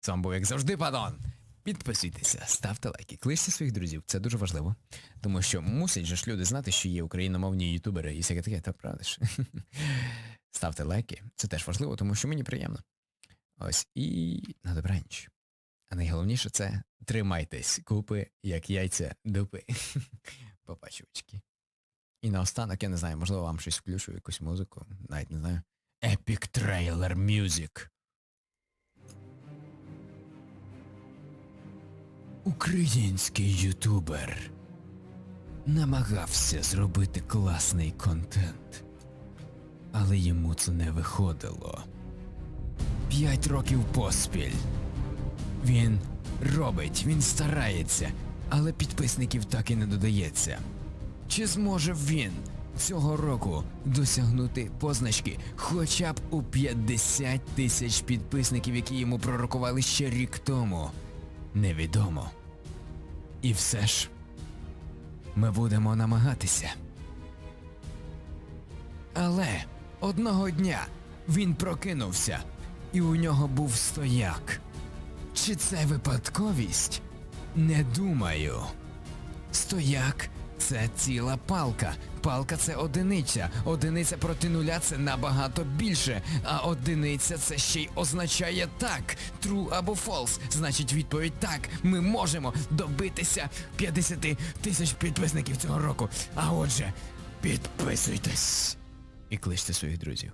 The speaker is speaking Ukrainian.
З вами був, як завжди, Падон. Підписуйтеся, ставте лайки, кличте своїх друзів, це дуже важливо. Тому що мусять же ж люди знати, що є україномовні ютубери і всяке таке, та правда ж. Ставте лайки, це теж важливо, тому що мені приємно. Ось і на добраніч. А найголовніше це тримайтесь купи, як яйця дупи. Попачувачки. І наостанок, я не знаю, можливо вам щось включу, якусь музику, навіть не знаю. Epic Trailer Music. Український ютубер намагався зробити класний контент, але йому це не виходило. П'ять років поспіль. Він робить, він старається, але підписників так і не додається. Чи зможе він цього року досягнути позначки хоча б у 50 тисяч підписників, які йому пророкували ще рік тому? Невідомо. І все ж ми будемо намагатися. Але одного дня він прокинувся, і у нього був стояк. Чи це випадковість? Не думаю. Стояк це ціла палка. Палка це одиниця. Одиниця проти нуля це набагато більше. А одиниця це ще й означає так. True або false. Значить відповідь так. Ми можемо добитися 50 тисяч підписників цього року. А отже, підписуйтесь. І кличте своїх друзів.